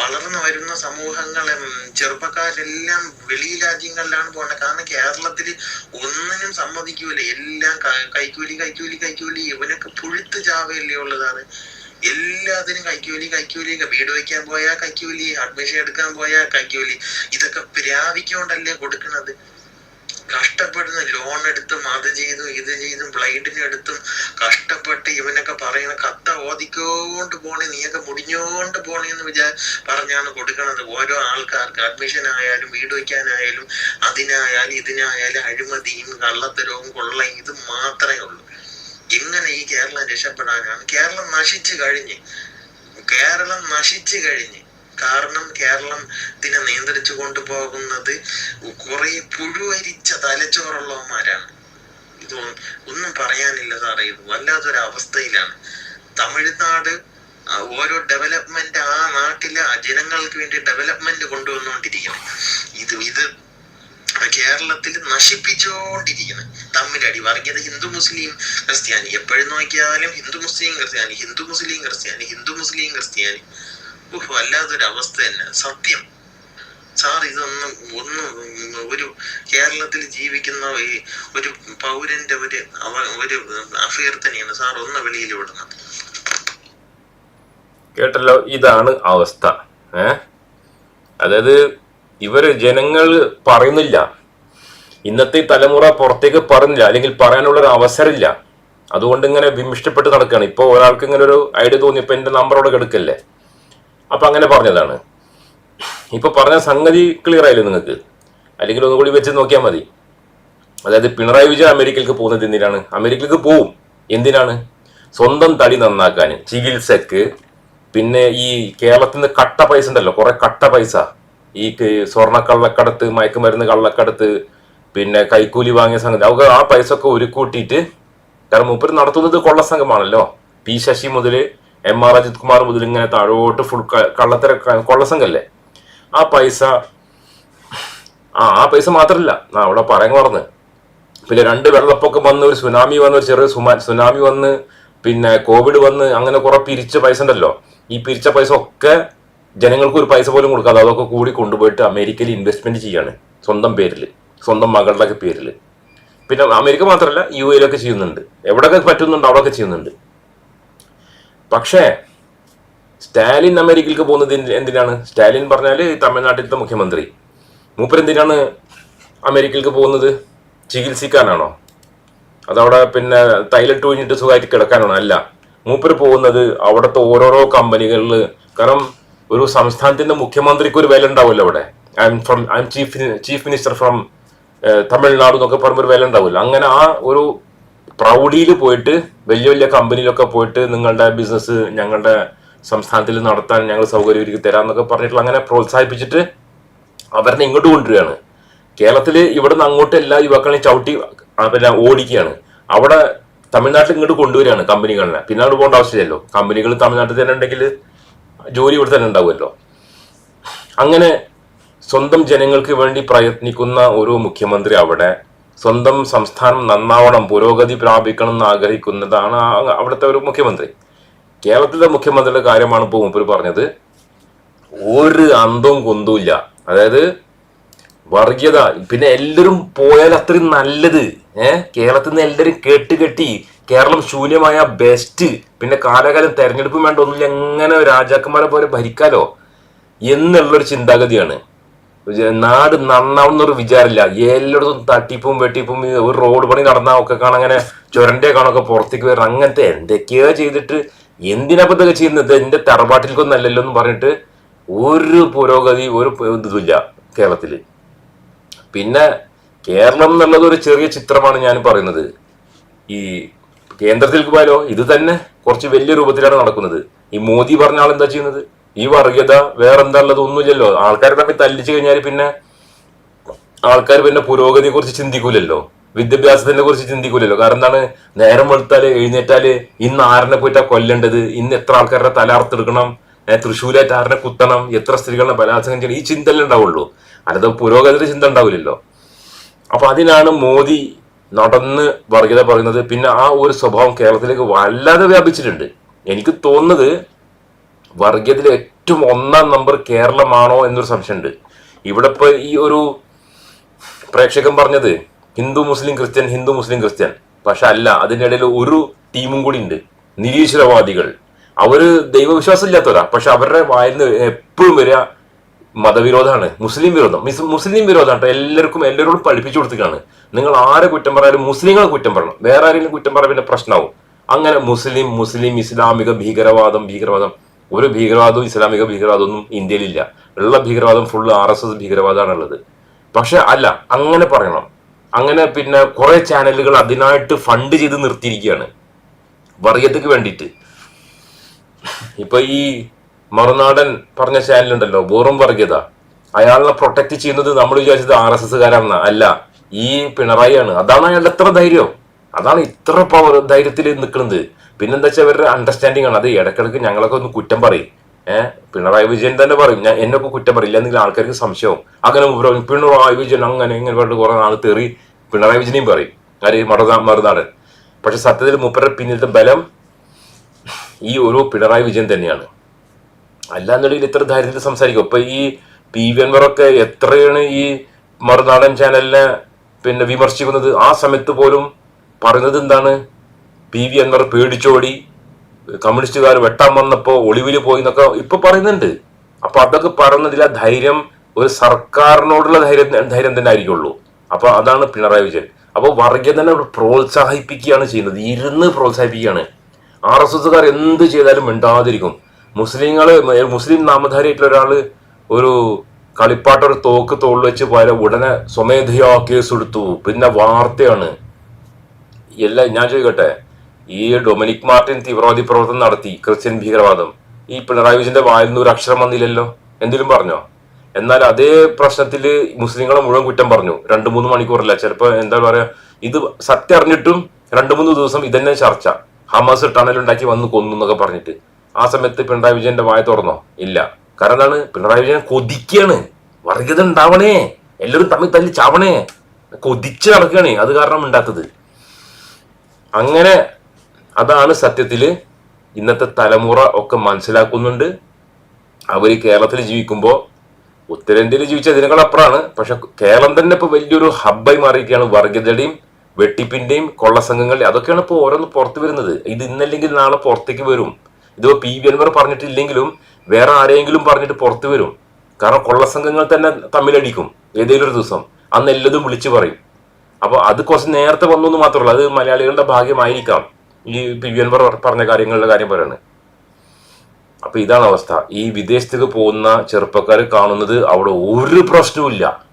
വളർന്നു വരുന്ന സമൂഹങ്ങളെ ചെറുപ്പക്കാരെല്ലാം വെളി രാജ്യങ്ങളിലാണ് പോകേണ്ടത്. കാരണം കേരളത്തിൽ ഒന്നിനും സമ്മതിക്കൂല. എല്ലാം കൈക്കൂലി കൈക്കൂലി കൈക്കൂലി. ഇവനൊക്കെ പുഴുത്ത് ചാവയല്ലേ ഉള്ളതാണ്. എല്ലാത്തിനും കൈക്കൂലി കൈക്കൂലി. വീട് വയ്ക്കാൻ പോയാൽ കൈക്കൂലി. അഡ്മിഷൻ എടുക്കാൻ പോയാൽ കൈക്കൂലി. ഇതൊക്കെ പ്രാപിക്കൊണ്ടല്ലേ കൊടുക്കുന്നത് കഷ്ടപ്പെടുന്ന ലോൺ എടുത്തും അത് ചെയ്തും ഇത് ചെയ്തും ബ്ലൈഡിന് എടുത്തും കഷ്ടപ്പെട്ട് ഇവനൊക്കെ പറയണ കത്ത ഓതിക്കോണ്ട് പോണേ നീയൊക്കെ മുടിഞ്ഞോണ്ട് പോണേന്ന് വിചാ പറഞ്ഞാണ് കൊടുക്കണത്. ഓരോ ആൾക്കാർക്ക് അഡ്മിഷൻ ആയാലും വീട് വയ്ക്കാനായാലും അതിനായാലും ഇതിനായാലും അഴിമതിയും കള്ളത്തരവും കൊള്ളയും ഇത് മാത്രമേ ഉള്ളൂ. എങ്ങനെ ഈ കേരളം രക്ഷപ്പെടാനാണ്. കേരളം നശിച്ചു കഴിഞ്ഞ്. കേരളം നശിച്ചു കഴിഞ്ഞ്. കാരണം കേരളം ഇതിനെ നിയന്ത്രിച്ചു കൊണ്ടുപോകുന്നത് കുറെ പുഴുവരിച്ച തലച്ചോറുള്ളവന്മാരാണ്. ഇത് ഒന്നും പറയാനില്ല സാറേ ഇത് വല്ലാത്തൊരു അവസ്ഥയിലാണ് തമിഴ്നാട് ഓരോ ഡെവലപ്മെന്റ് ആ നാട്ടിലെ ജനങ്ങൾക്ക് വേണ്ടി ഡെവലപ്മെന്റ് കൊണ്ടുവന്നുകൊണ്ടിരിക്കണം ഇത് ഇത് കേരളത്തിൽ നശിപ്പിച്ചുകൊണ്ടിരിക്കുന്നത് തമ്മിലടി വർഗീയത ഹിന്ദു മുസ്ലിം ക്രിസ്ത്യാനി. എപ്പോഴും നോക്കിയാലും ഹിന്ദു മുസ്ലിം ക്രിസ്ത്യാനി. ഹിന്ദു മുസ്ലിം ക്രിസ്ത്യാനി. ഹിന്ദു മുസ്ലിം ക്രിസ്ത്യാനി. വല്ലാത്തൊരു അവസ്ഥ തന്നെ. സത്യം. സാർ ഇതൊന്നും ഒന്നും ഒരു കേരളത്തിൽ ജീവിക്കുന്ന ഈ ഒരു പൗരന്റെ ഒരു ഒരു അഭ്യർത്ഥനയാണ് സാർ ഒന്ന് വെളിയിൽ വിടണം. കേട്ടല്ലോ ഇതാണ് അവസ്ഥ. ഏ? അതായത് ഇവർ ജനങ്ങൾ പറയുന്നില്ല. ഇന്നത്തെ തലമുറ പുറത്തേക്ക് പറഞ്ഞില്ല. അല്ലെങ്കിൽ പറയാനുള്ള ഒരു അവസരമില്ല. അതുകൊണ്ട് ഇങ്ങനെ വിമിഷ്ടപ്പെട്ട് നടക്കുകയാണ് ഇപ്പോൾ ഒരാൾക്ക് ഇങ്ങനെ ഒരു ഐഡിയ തോന്നി ഇപ്പൊ എന്റെ നമ്പർ അവിടെ കിടക്കല്ലേ? അപ്പൊ അങ്ങനെ പറഞ്ഞതാണ്. ഇപ്പൊ പറഞ്ഞ സംഗതി ക്ലിയർ ആയില്ലേ നിങ്ങൾക്ക്? അല്ലെങ്കിൽ ഒന്നുകൂടി വെച്ച് നോക്കിയാൽ മതി. അതായത് പിണറായി വിജയൻ അമേരിക്കയിലേക്ക് പോകുന്നത് എന്തിനാണ്? അമേരിക്കയിലേക്ക് പോവും. എന്തിനാണ്? സ്വന്തം തടി നന്നാക്കാൻ ചികിത്സക്ക്. പിന്നെ ഈ കേരളത്തിൽ നിന്ന് കട്ട പൈസ ഉണ്ടല്ലോ. കുറെ കട്ട പൈസ. ഈ സ്വർണ കള്ളക്കടത്ത് മയക്കുമരുന്ന് കള്ളക്കടത്ത് പിന്നെ കൈക്കൂലി വാങ്ങിയ സംഗതി. അവർക്ക് ആ പൈസ ഒക്കെ ഒരുക്കൂട്ടിയിട്ട് കാരണം മൂപ്പർ നടത്തുന്നത് കൊള്ള സംഘമാണല്ലോ. പി ശശി മുതൽ എം ആർ അജിത് കുമാർ മുതൽ ഇങ്ങനെ താഴോട്ട് ഫുൾ കള്ളത്തര കൊള്ളസംഘല്ലേ? ആ പൈസ ആ ആ പൈസ മാത്രമല്ല ആ അവിടെ പറയാൻ മറന്ന് പിന്നെ രണ്ട് വെള്ളപ്പൊക്കം വന്ന് ഒരു സുനാമി വന്ന് ഒരു ചെറിയ സുമാ സുനാമി വന്ന് പിന്നെ കോവിഡ് വന്ന് അങ്ങനെ കുറെ പിരിച്ച പൈസ ഉണ്ടല്ലോ. ഈ പിരിച്ച പൈസ ഒക്കെ ജനങ്ങൾക്ക് ഒരു പൈസ പോലും കൊടുക്കാതെ അതൊക്കെ കൂടി കൊണ്ടുപോയിട്ട് അമേരിക്കയിൽ ഇൻവെസ്റ്റ്മെന്റ് ചെയ്യാണ് സ്വന്തം പേരിൽ സ്വന്തം മകളുടെ പേരിൽ പിന്നെ അമേരിക്ക മാത്രമല്ല യു എയിലൊക്കെ ചെയ്യുന്നുണ്ട്. എവിടെയൊക്കെ പറ്റുന്നുണ്ട് അവിടെയൊക്കെ ചെയ്യുന്നുണ്ട്. പക്ഷേ സ്റ്റാലിൻ അമേരിക്കയിലേക്ക് പോകുന്നത് എന്തിനാണ്? സ്റ്റാലിൻ പറഞ്ഞാൽ തമിഴ്നാട്ടിലത്തെ മുഖ്യമന്ത്രി. മൂപ്പരെന്തിനാണ് അമേരിക്കയിലേക്ക് പോകുന്നത്? ചികിത്സിക്കാനാണോ? അതവിടെ പിന്നെ തൈലറ്റ് ഒഴിഞ്ഞിട്ട് സുഖമായിട്ട് കിടക്കാനാണോ? അല്ല. മൂപ്പർ പോകുന്നത് അവിടുത്തെ ഓരോരോ കമ്പനികളിൽ കാരണം ഒരു സംസ്ഥാനത്തിന്റെ മുഖ്യമന്ത്രിക്ക് ഒരു വില ഉണ്ടാവില്ല അവിടെ. I'm from I'm chief chief minister from Tamil Nadu എന്നൊക്കെ ഒരു വില ഉണ്ടാവില്ല അങ്ങനെ ആ ഒരു പ്രൗഢിയിൽ പോയിട്ട് വലിയ വലിയ കമ്പനിയിലൊക്കെ പോയിട്ട് നിങ്ങളുടെ ബിസിനസ് ഞങ്ങളുടെ സംസ്ഥാനത്തിൽ നടത്താൻ ഞങ്ങൾ സൗകര്യം ഒരുക്കി തരാം എന്നൊക്കെ പറഞ്ഞിട്ടുള്ള അങ്ങനെ പ്രോത്സാഹിപ്പിച്ചിട്ട് അവരെ ഇങ്ങോട്ട് കൊണ്ടുവരികയാണ്. കേരളത്തിൽ ഇവിടെ നിന്ന് അങ്ങോട്ട് എല്ലാ യുവാക്കളെയും ചവിട്ടി പിന്നെ ഓടിക്കുകയാണ്. അവിടെ തമിഴ്നാട്ടിൽ ഇങ്ങോട്ട് കൊണ്ടുവരികയാണ് കമ്പനികളിനെ പിന്നെ അവിടെ പോകേണ്ട ആവശ്യമില്ലല്ലോ. കമ്പനികൾ തമിഴ്നാട്ടിൽ തന്നെ ഉണ്ടെങ്കിൽ ജോലി ഇവിടെ തന്നെ ഉണ്ടാവുമല്ലോ. അങ്ങനെ സ്വന്തം ജനങ്ങൾക്ക് വേണ്ടി പ്രയത്നിക്കുന്ന ഒരു മുഖ്യമന്ത്രി അവിടെ സ്വന്തം സംസ്ഥാനം നന്നാവണം പുരോഗതി പ്രാപിക്കണം എന്ന് ആഗ്രഹിക്കുന്നതാണ് അവിടുത്തെ ഒരു മുഖ്യമന്ത്രി. കേരളത്തിലെ മുഖ്യമന്ത്രിയുടെ കാര്യമാണ് ഇപ്പോൾ മൂപ്പര് പറഞ്ഞത്. ഒരു അന്തവും കൊന്തുമില്ല അതായത് വർഗീയത പിന്നെ എല്ലാവരും പോയാൽ അത്രയും നല്ലത്. ഏഹ് കേരളത്തിൽ നിന്ന് എല്ലാവരും കേട്ട് കെട്ടി കേരളം ശൂന്യമായ ബെസ്റ്റ് പിന്നെ കാലകാലം തെരഞ്ഞെടുപ്പ് വേണ്ട ഒന്നുമില്ല. എങ്ങനെ രാജാക്കന്മാരെ പോലെ ഭരിക്കാലോ? എന്നുള്ളൊരു ചിന്താഗതിയാണ്. നാട് നന്നാവുന്ന ഒരു വിചാരമില്ല. എല്ലായിടത്തും തട്ടിപ്പും വെട്ടിപ്പും ഒരു റോഡ് പണി നടന്നാൽ ഒക്കെ കാണാൻ അങ്ങനെ ചുരന്റെ കാണൊക്കെ പുറത്തേക്ക് വരണം. അങ്ങനത്തെ എന്തൊക്കെയോ ചെയ്തിട്ട് എന്തിനപ്പത്തൊക്കെ ചെയ്യുന്നത്? എന്റെ തറവാട്ടിലേക്കൊന്നും അല്ലല്ലോ എന്ന് പറഞ്ഞിട്ട് ഒരു പുരോഗതി ഒരു ഇതുമില്ല കേരളത്തിൽ. പിന്നെ കേരളം എന്നുള്ളത് ഒരു ചെറിയ ചിത്രമാണ് ഞാൻ പറയുന്നത്. ഈ കേന്ദ്രത്തിലേക്ക് പോയാലോ ഇത് തന്നെ കുറച്ച് വലിയ രൂപത്തിലാണ് നടക്കുന്നത്. ഈ മോദി പറഞ്ഞ ആൾ എന്താ ചെയ്യുന്നത്? ഈ വർഗീയത വേറെന്താ ഉള്ളത് ഒന്നുമില്ലല്ലോ. ആൾക്കാരെ തമ്മിൽ തല്ലിച്ചു കഴിഞ്ഞാൽ പിന്നെ ആൾക്കാർ പിന്നെ പുരോഗതിയെ കുറിച്ച് ചിന്തിക്കൂലല്ലോ. വിദ്യാഭ്യാസത്തിനെ കുറിച്ച് ചിന്തിക്കൂലല്ലോ. കാരണം എന്താണ്? നേരം വെളുത്താൽ എഴുന്നേറ്റാൽ ഇന്ന് ആറിനെ പോയിട്ടാ കൊല്ലേണ്ടത്? ഇന്ന് എത്ര ആൾക്കാരുടെ തല അറുത്തെടുക്കണം? ആരനെ കുത്തണം? എത്ര സ്ത്രീകളെ ബലാത്സംഗം ചെയ്യണം? ഈ ചിന്തല്ലേ ഉണ്ടാവുള്ളൂ. അല്ലാതെ പുരോഗതിയുടെ ചിന്ത ഉണ്ടാവില്ലല്ലോ. അപ്പൊ അതിനാണ് മോദി നടന്ന് വർഗീയത പറയുന്നത്. പിന്നെ ആ ഒരു സ്വഭാവം കേരളത്തിലേക്ക് വല്ലാതെ വ്യാപിച്ചിട്ടുണ്ട്. എനിക്ക് തോന്നുന്നത് വർഗീയതയിൽ ഏറ്റവും ഒന്നാം നമ്പർ കേരളമാണോ എന്നൊരു സംശയമുണ്ട്. ഇവിടെ ഇപ്പൊ ഈ ഒരു പ്രേക്ഷകൻ പറഞ്ഞത് Hindu Muslim Christian Hindu Muslim Christian. പക്ഷെ അല്ല അതിന്റെ ഇടയിൽ ഒരു ടീമും കൂടി ഉണ്ട്. നിരീശ്വരവാദികൾ. അവർ ദൈവവിശ്വാസം ഇല്ലാത്തവരാ. പക്ഷെ അവരുടെ നിന്ന് എപ്പോഴും വരിക മതവിരോധമാണ്. മുസ്ലിം വിരോധം. മിസ് മുസ്ലിം വിരോധം കേട്ടോ. എല്ലാവർക്കും എല്ലാവരോടും പഠിപ്പിച്ചു കൊടുത്തിട്ടാണ് നിങ്ങൾ ആരെ കുറ്റം പറയാലും മുസ്ലിങ്ങളെ കുറ്റം പറയണം. വേറെ ആരെങ്കിലും കുറ്റം പറയാൻ പിന്നെ പ്രശ്നമാവും. അങ്ങനെ മുസ്ലിം മുസ്ലിം ഇസ്ലാമിക ഭീകരവാദം ഭീകരവാദം ഒരു ഭീകരവാദവും ഇസ്ലാമിക ഭീകരവാദമൊന്നും ഇന്ത്യയിലില്ല. ഉള്ള ഭീകരവാദം ഫുൾ ആർ എസ് എസ് ഭീകരവാദമാണ് ഉള്ളത് പക്ഷെ അല്ല അങ്ങനെ പറയണം. അങ്ങനെ പിന്നെ കുറെ ചാനലുകൾ അതിനായിട്ട് ഫണ്ട് ചെയ്ത് നിർത്തിയിരിക്കുകയാണ്. വർഗീയതയ്ക്ക് വേണ്ടിയിട്ട്. ഇപ്പൊ ഈ മറുനാടൻ പറഞ്ഞ ചാനലുണ്ടല്ലോ ബോറും വർഗീയത. അയാളെ പ്രൊട്ടക്ട് ചെയ്യുന്നത് നമ്മൾ വിചാരിച്ചത് ആർ എസ് എസ്സുകാരാണെന്ന അല്ല ഈ പിണറായിയാണ്. അതാണ് അയാളുടെ എത്ര ധൈര്യം. അതാണ് ഇത്ര പവർ ധൈര്യത്തിൽ നിൽക്കുന്നത്. പിന്നെന്താ വെച്ചാൽ അവരുടെ അണ്ടർസ്റ്റാൻഡിങ് ആണ്. അത് ഇടക്കിടക്ക് ഞങ്ങളൊക്കെ ഒന്ന് കുറ്റം പറയും. ഏഹ് പിണറായി വിജയൻ തന്നെ പറയും. ഞാൻ എന്നൊക്കെ കുറ്റം പറയില്ല എന്തെങ്കിലും ആൾക്കാർക്ക് സംശയവും. അങ്ങനെ പറയും പിണറായി വിജയൻ അങ്ങനെ ഇങ്ങനെ പറഞ്ഞിട്ട് കുറെ നാൾ തെറി പിണറായി വിജയനെയും പറയും. അത് മറുനാ മറുനാടൻ. പക്ഷെ സത്യത്തിൽ മുപ്പരുടെ പിന്നിലത്തെ ബലം ഈ ഒരു പിണറായി വിജയൻ തന്നെയാണ്. അല്ലാന്നുണ്ടെങ്കിൽ ഇത്ര ധൈര്യത്തിൽ സംസാരിക്കും. ഇപ്പൊ ഈ പി വി അൻവറൊക്കെ എത്രയാണ് ഈ മറുനാടൻ ചാനലിനെ പിന്നെ വിമർശിക്കുന്നത്? ആ സമയത്ത് പോലും പറയുന്നത് എന്താണ്? പി വി അൻവർ പേടിച്ചോടി. കമ്മ്യൂണിസ്റ്റുകാർ വെട്ടാൻ വന്നപ്പോൾ ഒളിവിൽ പോയി എന്നൊക്കെ ഇപ്പൊ പറയുന്നുണ്ട്. അപ്പൊ അതൊക്കെ പറയുന്നതിൽ ധൈര്യം ഒരു സർക്കാരിനോടുള്ള ധൈര്യം ധൈര്യം തന്നെ ആയിരിക്കുള്ളൂ. അപ്പൊ അതാണ് പിണറായി വിജയൻ. അപ്പൊ വർഗീയതനെ പ്രോത്സാഹിപ്പിക്കുകയാണ് ചെയ്യുന്നത്. ഇരുന്ന് പ്രോത്സാഹിപ്പിക്കുകയാണ്. ആർ എസ് എസ്സുകാർ എന്ത് ചെയ്താലും മിണ്ടാതിരിക്കും. മുസ്ലിങ്ങൾ മുസ്ലിം നാമധാരിയായിട്ടുള്ള ഒരാൾ ഒരു കളിപ്പാട്ട ഒരു തോക്ക് തോളിൽ വെച്ച് പോയാൽ ഉടനെ സ്വമേധയാ കേസ് എടുത്തു പിന്നെ വാർത്തയാണ്. എല്ലാം ഞാൻ ചോദിക്കട്ടെ? ഈ ഡൊമിനിക് മാർട്ടിൻ തീവ്രവാദി പ്രവർത്തനം നടത്തി. ക്രിസ്ത്യൻ ഭീകരവാദം. ഈ പിണറായി വിജയന്റെ വായിൽ നിന്ന് ഒരു അക്ഷരം വന്നില്ലല്ലോ? എന്തിലും പറഞ്ഞോ? എന്നാൽ അതേ പ്രശ്നത്തിൽ മുസ്ലിങ്ങളെ മുഴുവൻ കുറ്റം പറഞ്ഞു. രണ്ടു മൂന്ന് മണിക്കൂറല്ല? ചിലപ്പോ എന്താ പറയാ ഇത് സത്യം അറിഞ്ഞിട്ടും രണ്ടു മൂന്ന് ദിവസം ഇതന്നെ ചർച്ച. ഹമാസ് ടണലുണ്ടാക്കി വന്ന് കൊന്നു എന്നൊക്കെ പറഞ്ഞിട്ട്. ആ സമയത്ത് പിണറായി വിജയന്റെ വായ തുറന്നോ? ഇല്ല. കാരണം എന്താണ്? പിണറായി വിജയൻ കൊതിക്കാണ്. വർഗീയത ഉണ്ടാവണേ. എല്ലാവരും തമ്മിൽ തല്ലി ചാവണേ. കൊതിച്ച് നടക്കുകയാണ്. അത് കാരണം ഉണ്ടാത്തത്. അങ്ങനെ അതാണ് സത്യത്തിൽ ഇന്നത്തെ തലമുറ ഒക്കെ മനസ്സിലാക്കുന്നുണ്ട്. അവർ കേരളത്തിൽ ജീവിക്കുമ്പോൾ ഉത്തരേന്ത്യയിൽ ജീവിച്ച ഇതിനേക്കാൾ അപ്പുറമാണ് പക്ഷെ കേരളം തന്നെ ഇപ്പോൾ വലിയൊരു ഹബ്ബായി മാറിയിരിക്കുകയാണ്. വർഗീയതയുടെയും വെട്ടിപ്പിന്റെയും കൊള്ളസംഘങ്ങളുടെ അതൊക്കെയാണ് ഇപ്പോൾ ഓരോന്ന് പുറത്തു വരുന്നത്. ഇത് ഇന്നല്ലെങ്കിൽ നാളെ പുറത്തേക്ക് വരും. ഇതോ പി വി അൻവർ പറഞ്ഞിട്ടില്ലെങ്കിലും വേറെ ആരെങ്കിലും പറഞ്ഞിട്ട് പുറത്തു വരും. കാരണം കൊള്ളസംഘങ്ങൾ തന്നെ തമ്മിലടിക്കും ഏതെങ്കിലും ഒരു ദിവസം. അന്ന് എല്ലതും വിളിച്ചു പറയും. അപ്പോൾ അത് കുറച്ച് നേരത്തെ വന്നു എന്ന് മാത്രമല്ല അത് മലയാളികളുടെ ഭാഗ്യമായിരിക്കാം. ഈ പി വി അൻവർ പറഞ്ഞ കാര്യങ്ങളുടെ കാര്യം പറയാണ്. അപ്പൊ ഇതാണ് അവസ്ഥ. ഈ വിദേശത്തേക്ക് പോകുന്ന ചെറുപ്പക്കാർ കാണുന്നത് അവിടെ ഒരു പ്രശ്നവുമില്ല.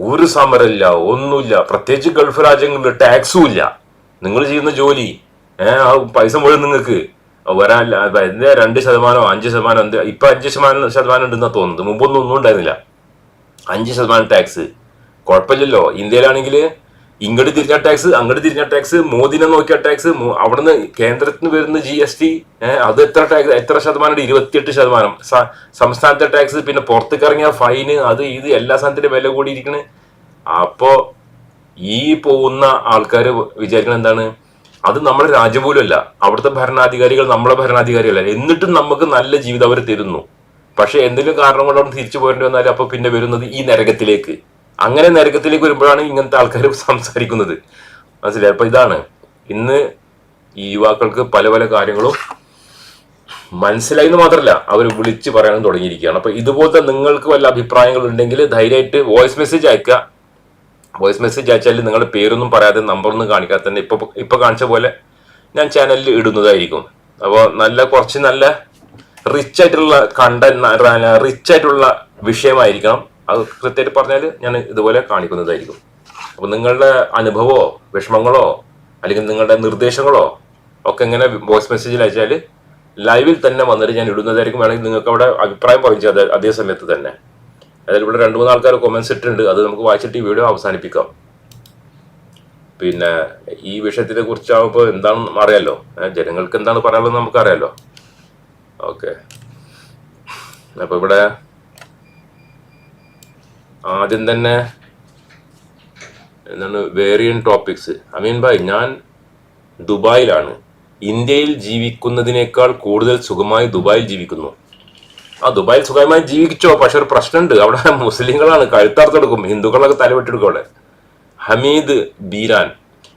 ഒരു സമരമില്ല ഒന്നുമില്ല. പ്രത്യേകിച്ച് ഗൾഫ് രാജ്യങ്ങളിൽ ടാക്സും ഇല്ല നിങ്ങൾ ചെയ്യുന്ന ജോലി ഏഹ് പൈസ മുഴുവൻ നിങ്ങൾക്ക്. വരാനില്ല എന്താ രണ്ട് ശതമാനമോ അഞ്ച് ശതമാനം എന്ത് ഇപ്പൊ അഞ്ച് ശതമാനം ശതമാനം ഉണ്ടെന്നാ തോന്നുന്നത്. മുമ്പൊന്നും ഒന്നും ഉണ്ടായിരുന്നില്ല. അഞ്ച് ശതമാനം ടാക്സ്. കുഴപ്പമില്ലല്ലോ. ഇന്ത്യയിലാണെങ്കിൽ ഇങ്ങോട്ട് തിരിഞ്ഞ ടാക്സ് അങ്ങോട്ട് തിരിഞ്ഞ ടാക്സ് മോദിനെ നോക്കിയ ടാക്സ് അവിടുന്ന് കേന്ദ്രത്തിന് വരുന്ന ജി എസ് ടി അത് എത്ര ടാക്സ് എത്ര ശതമാനം ഇരുപത്തിയെട്ട് ശതമാനം. സംസ്ഥാനത്തെ ടാക്സ് പിന്നെ പുറത്തേക്ക് ഇറങ്ങിയ ഫൈന് അത് ഇത് എല്ലാ സാധനത്തിന്റെ വില കൂടിയിരിക്കണ്. അപ്പോ ഈ പോകുന്ന ആൾക്കാർ വിചാരിക്കുന്നത് എന്താണ്? അത് നമ്മുടെ രാജ്യം പോലും അല്ല അവിടുത്തെ ഭരണാധികാരികൾ നമ്മളെ ഭരണാധികാരികളല്ല. എന്നിട്ടും നമുക്ക് നല്ല ജീവിതം അവർ തരുന്നു. പക്ഷെ എന്തെങ്കിലും കാരണം കൊണ്ട് അവിടെ തിരിച്ചു പോരേണ്ടി വന്നാൽ അപ്പൊ പിന്നെ വരുന്നത് ഈ നരകത്തിലേക്ക്. അങ്ങനെ നരകത്തിലേക്ക് വരുമ്പോഴാണ് ഇങ്ങനത്തെ ആൾക്കാർ സംസാരിക്കുന്നത്. മനസ്സിലായി? അപ്പൊ ഇതാണ്. ഇന്ന് ഈ യുവാക്കൾക്ക് പല പല കാര്യങ്ങളും മനസ്സിലായി എന്ന് മാത്രമല്ല അവർ വിളിച്ച് പറയാനും തുടങ്ങിയിരിക്കുകയാണ്. അപ്പൊ ഇതുപോലത്തെ നിങ്ങൾക്ക് വല്ല അഭിപ്രായങ്ങൾ ഉണ്ടെങ്കിൽ ധൈര്യമായിട്ട് വോയിസ് മെസ്സേജ് അയക്കുക. വോയിസ് മെസ്സേജ് അയച്ചാൽ നിങ്ങളുടെ പേരൊന്നും പറയാതെ നമ്പറൊന്നും കാണിക്കാതെ തന്നെ ഇപ്പൊ ഇപ്പൊ കാണിച്ച പോലെ ഞാൻ ചാനലിൽ ഇടുന്നതായിരിക്കും. അപ്പോൾ നല്ല കുറച്ച് നല്ല റിച്ച് ആയിട്ടുള്ള കണ്ടന്റ് റിച്ച് ആയിട്ടുള്ള വിഷയമായിരിക്കണം. അത് കൃത്യമായിട്ട് പറഞ്ഞാൽ ഞാൻ ഇതുപോലെ കാണിക്കുന്നതായിരിക്കും. അപ്പോൾ നിങ്ങളുടെ അനുഭവമോ വിഷമങ്ങളോ അല്ലെങ്കിൽ നിങ്ങളുടെ നിർദ്ദേശങ്ങളോ ഒക്കെ ഇങ്ങനെ വോയിസ് മെസ്സേജിൽ അയച്ചാൽ ലൈവിൽ തന്നെ വന്നിട്ട് ഞാൻ ഇടുന്നതായിരിക്കും. വേണമെങ്കിൽ നിങ്ങൾക്ക് അവിടെ അഭിപ്രായം പറഞ്ഞു അതേ അതേ സമയത്ത് തന്നെ. അതായത് ഇവിടെ രണ്ട് മൂന്ന് ആൾക്കാർ കൊമൻസ് ഇട്ടിട്ടുണ്ട്. അത് നമുക്ക് വായിച്ചിട്ട് ഈ വീഡിയോ അവസാനിപ്പിക്കാം. പിന്നെ ഈ വിഷയത്തിനെ കുറിച്ചാകുമ്പോൾ എന്താണെന്ന് അറിയാലോ? ജനങ്ങൾക്ക് എന്താണ് പറയാനുള്ളത് നമുക്ക് അറിയാലോ ഓക്കെ. അപ്പൊ ഇവിടെ ആദ്യം തന്നെ എന്താണ് വേറിയൻ ടോപ്പിക്സ് അമീൻ ഭായ് ഞാൻ ദുബായിലാണ്. ഇന്ത്യയിൽ ജീവിക്കുന്നതിനേക്കാൾ കൂടുതൽ സുഖമായി ദുബായിൽ ജീവിക്കുന്നു. ആ ദുബായിൽ സുഖമായി ജീവിച്ചോ? പക്ഷെ ഒരു പ്രശ്നമുണ്ട്. അവിടെ മുസ്ലിങ്ങളാണ്. കഴുത്താർത്തെടുക്കും ഹിന്ദുക്കളൊക്കെ തലവെട്ടെടുക്കും ഹമീദ് ബീരാൻ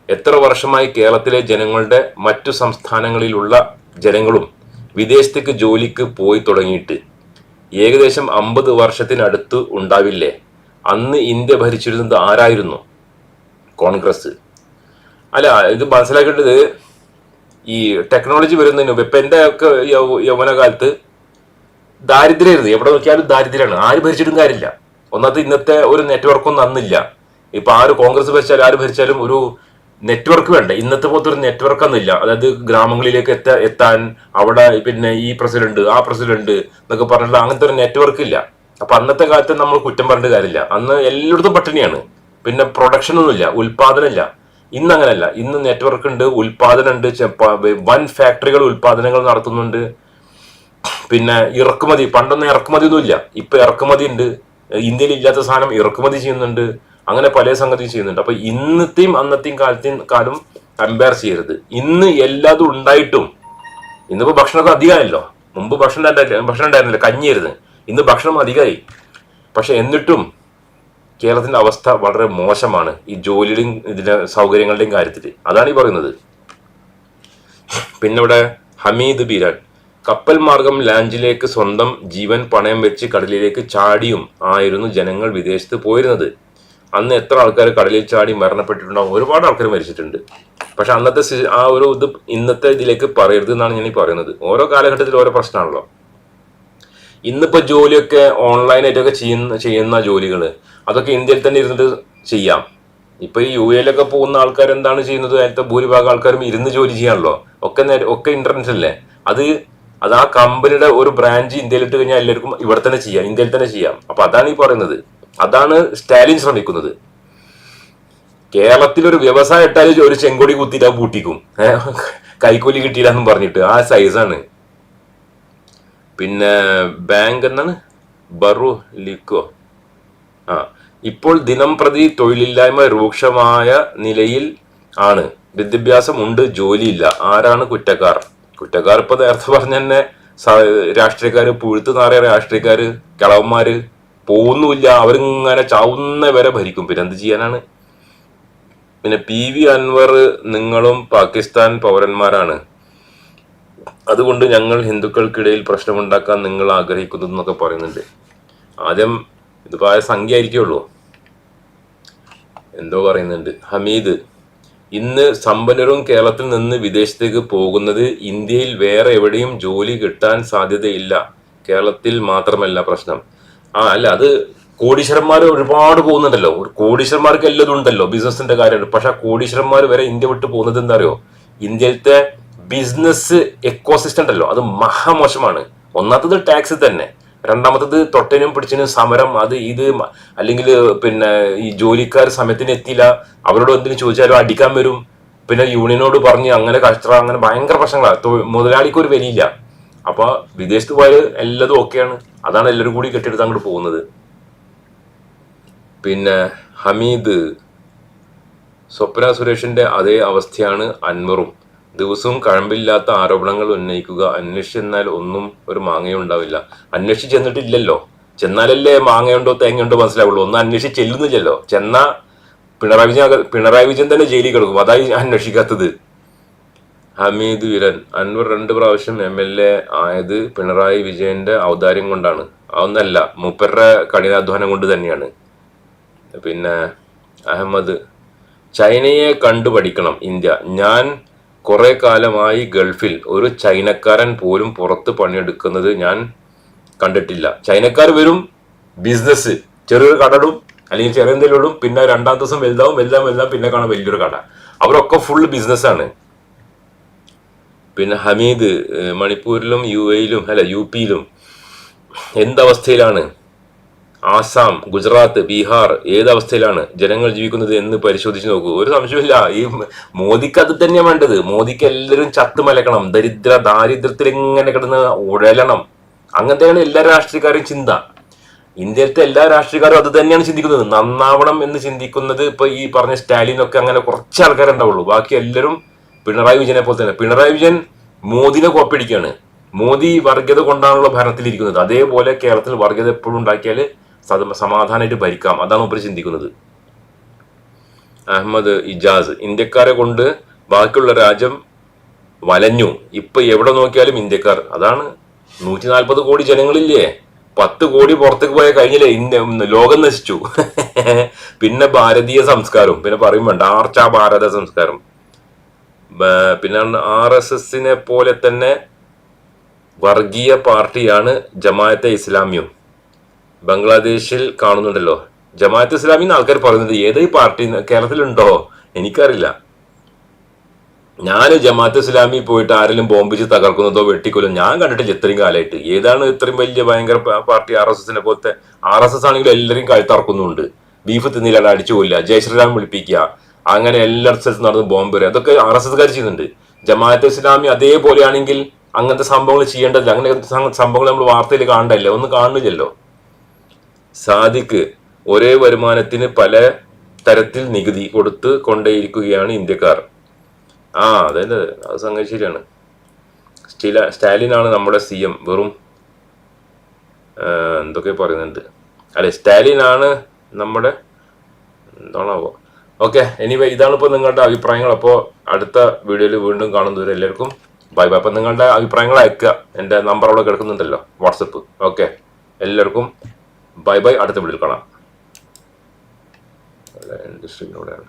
എത്ര വർഷമായി കേരളത്തിലെ ജനങ്ങളുടെ മറ്റു സംസ്ഥാനങ്ങളിലുള്ള ജനങ്ങളും വിദേശത്തേക്ക് ജോലിക്ക് പോയി തുടങ്ങിയിട്ട് ഏകദേശം അമ്പത് വർഷത്തിനടുത്ത് ഉണ്ടാവില്ലേ? അന്ന് ഇന്ത്യ ഭരിച്ചിരുന്നത് ആരായിരുന്നു? കോൺഗ്രസ്. അല്ല ഇത് മനസ്സിലാക്കേണ്ടത് ഈ ടെക്നോളജി വരുന്നതിന് മുമ്പ് ഇപ്പം എന്റെ ഒക്കെ യൗവനകാലത്ത് ദാരിദ്ര്യമായിരുന്നു. എവിടെ നോക്കിയാലും ദാരിദ്ര്യമാണ്. ആര് ഭരിച്ചിട്ടും കാര്യമില്ല. ഒന്നാമത്തെ ഇന്നത്തെ ഒരു നെറ്റ്വർക്കൊന്നും അന്നില്ല. ഇപ്പം ആര് കോൺഗ്രസ് ഭരിച്ചാലും ആര് ഭരിച്ചാലും ഒരു നെറ്റ്വർക്ക് വേണ്ട. ഇന്നത്തെ പോലത്തെ ഒരു നെറ്റ്വർക്ക് ഒന്നുമില്ല അതായത് ഗ്രാമങ്ങളിലേക്ക് എത്താൻ അവിടെ പിന്നെ ഈ പ്രസിഡന്റ് ആ പ്രസിഡന്റ് എന്നൊക്കെ പറഞ്ഞിട്ടുള്ള അങ്ങനത്തെ ഒരു നെറ്റ്വർക്ക് ഇല്ല. അപ്പൊ അന്നത്തെ കാലത്ത് നമ്മൾ കുറ്റം പറഞ്ഞിട്ട് കാര്യമില്ല. അന്ന് എല്ലായിടത്തും പട്ടിണിയാണ്. പിന്നെ പ്രൊഡക്ഷൻ ഒന്നുമില്ല ഉൽപാദനമില്ല. ഇന്ന് അങ്ങനല്ല ഇന്ന് നെറ്റ്വർക്ക് ഉണ്ട് ഉൽപാദനം ഉണ്ട് വൻ ഫാക്ടറികൾ ഉൽപാദനങ്ങൾ നടത്തുന്നുണ്ട്. പിന്നെ ഇറക്കുമതി പണ്ടൊന്നും ഇറക്കുമതി ഒന്നും ഇല്ല ഇപ്പൊ ഇറക്കുമതി ഉണ്ട്. ഇന്ത്യയിൽ ഇല്ലാത്ത സാധനം ഇറക്കുമതി ചെയ്യുന്നുണ്ട്. അങ്ങനെ പല സംഗതിയും ചെയ്യുന്നുണ്ട്. അപ്പൊ ഇന്നത്തെയും അന്നത്തെയും കാലത്തെയും കാലം കമ്പയർ ചെയ്യരുത്. ഇന്ന് എല്ലാതും ഉണ്ടായിട്ടും. ഇന്നിപ്പോ ഭക്ഷണമൊക്കെ അധികമായല്ലോ. മുമ്പ് ഭക്ഷണം ഭക്ഷണം ഉണ്ടായിരുന്നില്ല. കഞ്ഞിയായിരുന്നു ഇന്ന് ഭക്ഷണം അധികമായി. പക്ഷെ എന്നിട്ടും കേരളത്തിന്റെ അവസ്ഥ വളരെ മോശമാണ്. ഈ ജോലിയുടെയും ഇതിന്റെ സൗകര്യങ്ങളുടെയും കാര്യത്തിൽ അതാണ് ഈ പറയുന്നത്. പിന്നെ ഇവിടെ ഹമീദ് ബീരാൻ. കപ്പൽ മാർഗം ലാൻഡിലേക്ക് സ്വന്തം ജീവൻ പണയം വെച്ച് കടലിലേക്ക് ചാടിയും ആയിരുന്നു ജനങ്ങൾ വിദേശത്ത് പോയിരുന്നത്. അന്ന് എത്ര ആൾക്കാർ കടലിൽ ചാടി മരണപ്പെട്ടിട്ടുണ്ടാവും? ഒരുപാട് ആൾക്കാർ മരിച്ചിട്ടുണ്ട്. പക്ഷെ അന്നത്തെ ആ ഒരു ഇത് ഇന്നത്തെ ഇതിലേക്ക് പറയരുത് എന്നാണ് ഞാൻ ഈ പറയുന്നത്. ഓരോ കാലഘട്ടത്തിൽ ഓരോ പ്രശ്നമാണല്ലോ. ഇന്നിപ്പോ ജോലിയൊക്കെ ഓൺലൈനായിട്ടൊക്കെ ചെയ്യുന്ന ചെയ്യുന്ന ജോലികൾ അതൊക്കെ ഇന്ത്യയിൽ തന്നെ ഇരുന്നിട്ട് ചെയ്യാം. ഇപ്പൊ ഈ യു എയിലൊക്കെ പോകുന്ന ആൾക്കാർ എന്താണ് ചെയ്യുന്നത്? അതിലത്തെ ഭൂരിഭാഗം ആൾക്കാരും ഇരുന്ന് ജോലി ചെയ്യാണല്ലോ. ഒക്കെ നേരെ- ഒക്കെ ഇന്റർനെറ്റ് അല്ലേ? അത് അത് ആ കമ്പനിയുടെ ഒരു ബ്രാഞ്ച് ഇന്ത്യയിൽ ഇട്ട് കഴിഞ്ഞാൽ എല്ലാവർക്കും ഇവിടെ തന്നെ ചെയ്യാം ഇന്ത്യയിൽ തന്നെ ചെയ്യാം. അപ്പൊ അതാണ് ഈ പറയുന്നത്. അതാണ് സ്റ്റാലിൻ ശ്രമിക്കുന്നത്. കേരളത്തിൽ ഒരു വ്യവസായം ഇട്ടാൽ ഒരു ചെങ്കൊടി കുത്തിയിട്ട് പൂട്ടിക്കും. കൈക്കൂലി കിട്ടിയില്ല എന്നും പറഞ്ഞിട്ട്. ആ സൈസാണ് പിന്നെ ബാങ്ക് എന്നാണ്? ബറു ലിക്കോ. ആ ഇപ്പോൾ ദിനം പ്രതി തൊഴിലില്ലായ്മ രൂക്ഷമായ നിലയിൽ ആണ്. വിദ്യാഭ്യാസം ഉണ്ട് ജോലിയില്ല. ആരാണ് കുറ്റക്കാർ? കുറ്റക്കാർ ഇപ്പൊ നേരത്തെ പറഞ്ഞ തന്നെ രാഷ്ട്രീയക്കാര് പുഴുത്ത് നാറിയ രാഷ്ട്രീയക്കാര് കിളവന്മാര് പോകുന്നുമില്ല അവരിങ്ങനെ ചാവുന്ന വരെ ഭരിക്കും. പിന്നെ എന്ത് ചെയ്യാനാണ്? പിന്നെ പി വി അൻവർ നിങ്ങളും പാകിസ്ഥാൻ പൗരന്മാരാണ്. അതുകൊണ്ട് ഞങ്ങൾ ഹിന്ദുക്കൾക്കിടയിൽ പ്രശ്നമുണ്ടാക്കാൻ നിങ്ങൾ ആഗ്രഹിക്കുന്നു എന്നൊക്കെ പറയുന്നുണ്ട്. ആദ്യം ഇതിപ്പോ ആ സംഖ്യ ആയിരിക്കുള്ളൂ എന്തോ പറയുന്നുണ്ട്. ഹമീദ് ഇന്ന് സമ്പന്നരും കേരളത്തിൽ നിന്ന് വിദേശത്തേക്ക് പോകുന്നത് ഇന്ത്യയിൽ വേറെ എവിടെയും ജോലി കിട്ടാൻ സാധ്യതയില്ല. കേരളത്തിൽ മാത്രമല്ല പ്രശ്നം. ആ അല്ല അത് കോടീശ്വരന്മാർ ഒരുപാട് പോകുന്നുണ്ടല്ലോ. ഒരു കോടീശ്വരന്മാർക്ക് എല്ലാം ഉണ്ടല്ലോ ബിസിനസിന്റെ കാര്യമുണ്ട് പക്ഷെ ആ കോടീശ്വരന്മാർ വരെ ഇന്ത്യ വിട്ട് പോകുന്നത് എന്താ അറിയോ? ഇന്ത്യയിലത്തെ ബിസിനസ് എക്കോസിസ്റ്റം ഉണ്ടല്ലോ അത് മഹാമോശമാണ്. ഒന്നാമത്തത് ടാക്സ് തന്നെ. രണ്ടാമത്തത് തൊട്ടനും പിടിച്ചനും സമരം അത് ഇത് അല്ലെങ്കിൽ പിന്നെ ഈ ജോലിക്കാർ സമയത്തിന് എത്തിയില്ല അവരോട് എന്തെങ്കിലും ചോദിച്ചാലും അടിക്കാൻ വരും. പിന്നെ യൂണിയനോട് പറഞ്ഞ് അങ്ങനെ കഷ്ട അങ്ങനെ ഭയങ്കര പ്രശ്നങ്ങളാണ് മുതലാളിക്ക് ഒരു വിലയില്ല. അപ്പൊ വിദേശത്ത് പോയാൽ എല്ലാതും ഓക്കെയാണ് അതാണ് എല്ലാവരും കൂടി കെട്ടിയെടുത്ത് അങ്ങോട്ട് പോകുന്നത്. പിന്നെ ഹമീദ് സ്വപ്ന സുരേഷിന്റെ അതേ അവസ്ഥയാണ് അൻവറും. ദിവസവും കഴമ്പില്ലാത്ത ആരോപണങ്ങൾ ഉന്നയിക്കുക അന്വേഷിച്ചെന്നാൽ ഒന്നും ഒരു മാങ്ങയും ഉണ്ടാവില്ല. അന്വേഷിച്ച് ചെന്നിട്ടില്ലല്ലോ. ചെന്നാലല്ലേ മാങ്ങയുണ്ടോ തേങ്ങയുണ്ടോ മനസ്സിലാവുള്ളൂ. ഒന്നും അന്വേഷിച്ച് ചെല്ലുന്നില്ലല്ലോ. ചെന്നാ പിണറായി വിജയൻ പിണറായി വിജയൻ തന്നെ ജയിലിൽ കിടക്കും. അതായി അന്വേഷിക്കാത്തത്. ഹമീദ് വിരൻ. അൻവർ രണ്ട് പ്രാവശ്യം എം എൽ എ ആയത് പിണറായി വിജയന്റെ ഔദാര്യം കൊണ്ടാണ്. അതൊന്നല്ല മൂപ്പരുടെ കഠിനാധ്വാനം കൊണ്ട് തന്നെയാണ്. പിന്നെ അഹമ്മദ് ചൈനയെ കണ്ടു പഠിക്കണം ഇന്ത്യ. ഞാൻ കുറെ കാലമായി ഗൾഫിൽ ഒരു ചൈനക്കാരൻ പോലും പുറത്ത് പണിയെടുക്കുന്നത് ഞാൻ കണ്ടിട്ടില്ല. ചൈനക്കാർ വരും ബിസിനസ് ചെറിയൊരു കടടും അല്ലെങ്കിൽ ചെറിയ എന്തെങ്കിലും ഇടും പിന്നെ രണ്ടാം ദിവസം വലുതാവും വലുതാവും വലുതാവും പിന്നെ കാണാൻ വലിയൊരു കട. അവരൊക്കെ ഫുൾ ബിസിനസ്സാണ് പിന്നെ ഹമീദ് മണിപ്പൂരിലും യു എയിലും അല്ല യു പിയിലും എന്തവസ്ഥയിലാണ് ആസാം ഗുജറാത്ത് ബീഹാർ ഏതവസ്ഥയിലാണ് ജനങ്ങൾ ജീവിക്കുന്നത് എന്ന് പരിശോധിച്ച് നോക്കൂ. ഒരു സംശയമില്ല ഈ മോദിക്ക് അത് തന്നെയാണ് വേണ്ടത്. മോദിക്ക് എല്ലാവരും ചത്ത് മലക്കണം ദരിദ്ര ദാരിദ്ര്യത്തിൽ എങ്ങനെ കിടന്ന് ഉഴലണം. അങ്ങനത്തെയാണ് എല്ലാ രാഷ്ട്രീയക്കാരും ചിന്ത. ഇന്ത്യയിലത്തെ എല്ലാ രാഷ്ട്രീയക്കാരും അത് തന്നെയാണ് ചിന്തിക്കുന്നത്. നന്നാവണം എന്ന് ചിന്തിക്കുന്നത് ഇപ്പൊ ഈ പറഞ്ഞ സ്റ്റാലിനൊക്കെ അങ്ങനെ കുറച്ച് ആൾക്കാരുണ്ടാവുള്ളൂ. ബാക്കി എല്ലാവരും പിണറായി വിജയനെ പോലെ തന്നെ. പിണറായി വിജയൻ മോദിനെ കോപ്പിടിക്കുകയാണ് മോദി വർഗീയത കൊണ്ടാണല്ലോ ഭരണത്തിലിരിക്കുന്നത്. അതേപോലെ കേരളത്തിൽ വർഗീയത എപ്പോഴും ഉണ്ടാക്കിയാൽ സമാധാനമായിട്ട് ഭരിക്കാം. അതാണ് ഉപരി ചിന്തിക്കുന്നത്. അഹമ്മദ് ഇജാസ് ഇന്ത്യക്കാരെ കൊണ്ട് ബാക്കിയുള്ള രാജ്യം വലഞ്ഞു. ഇപ്പൊ എവിടെ നോക്കിയാലും ഇന്ത്യക്കാർ. അതാണ് നൂറ്റി നാൽപ്പത് കോടി ജനങ്ങളില്ലേ? പത്ത് കോടി പുറത്തേക്ക് പോയ കഴിഞ്ഞില്ലേ? ഇന്ത്യ ലോകം നശിച്ചു. (laughs) പിന്നെ ഭാരതീയ സംസ്കാരം. പിന്നെ പറയും വേണ്ട ആർച്ച ഭാരത സംസ്കാരം. പിന്നെ ആർ എസ് എസിനെ പോലെ തന്നെ വർഗീയ പാർട്ടിയാണ് ജമാഅത്തെ ഇസ്ലാമിയും. ബംഗ്ലാദേശിൽ കാണുന്നുണ്ടല്ലോ. ജമാഅത്ത് ഇസ്ലാമി എന്ന് ആൾക്കാർ പറയുന്നത് ഏത് പാർട്ടി കേരളത്തിലുണ്ടോ? എനിക്കറിയില്ല. ഞാൻ ജമാഅത്ത് ഇസ്ലാമി പോയിട്ട് ആരെങ്കിലും ബോംബിച്ച് തകർക്കുന്നതോ വെട്ടിക്കൊല്ലോ ഞാൻ കണ്ടിട്ടില്ല ഇത്രയും കാലമായിട്ട്. ഏതാണ് ഇത്രയും വലിയ ഭയങ്കര പാർട്ടി ആർ എസ് എസിനെ പോലത്തെ ആർ എസ് എസ് ആണെങ്കിലും എല്ലാവരും കഴുത്തറക്കുന്നുണ്ട് ബീഫ് തിന്നില്ലാണ്ട് അടിച്ചു കൊല്ലുക ജയശ്രീരാം വിളിപ്പിക്കുക അങ്ങനെ എല്ലാ സ്ഥലത്തും നടന്ന് ബോംബ് എറിയുക അതൊക്കെ ആർ എസ് എസ്കാർ ചെയ്യുന്നുണ്ട്. ജമാഅത്ത് ഇസ്ലാമി അതേപോലെയാണെങ്കിൽ അങ്ങനത്തെ സംഭവങ്ങൾ ചെയ്യേണ്ടതില്ല. അങ്ങനെ സംഭവങ്ങൾ നമ്മൾ വാർത്തയിൽ കാണണ്ടല്ലോ ഒന്നും കാണുന്നില്ലല്ലോ. സാദിക്ക് ഒരേ വരുമാനത്തിന് പല തരത്തിൽ നികുതി കൊടുത്ത് കൊണ്ടേയിരിക്കുകയാണ് ഇന്ത്യക്കാർ. ആ അതല്ലേ? അതെ സംഗതി ശരിയാണ്. സ്റ്റില സ്റ്റാലിനാണ് നമ്മുടെ സി എം വെറും എന്തൊക്കെ പറയുന്നുണ്ട്? അല്ലെ സ്റ്റാലിനാണ് നമ്മുടെ എന്താണാവോ? ഓക്കെ എനിവേ ഇതാണ് ഇപ്പോൾ നിങ്ങളുടെ അഭിപ്രായങ്ങൾ. അപ്പോൾ അടുത്ത വീഡിയോയിൽ വീണ്ടും കാണുന്നവരെ എല്ലാവർക്കും ബൈ ബൈ. അപ്പം നിങ്ങളുടെ അഭിപ്രായങ്ങൾ അയക്കുക. എന്റെ നമ്പർ അവിടെ കിടക്കുന്നുണ്ടല്ലോ വാട്സപ്പ്. ഓക്കെ എല്ലാവർക്കും ബൈ ബൈ അടുത്ത വീഡിയോയിൽ കാണാം. ഇൻഡസ്ട്രിയിലൂടെയാണ്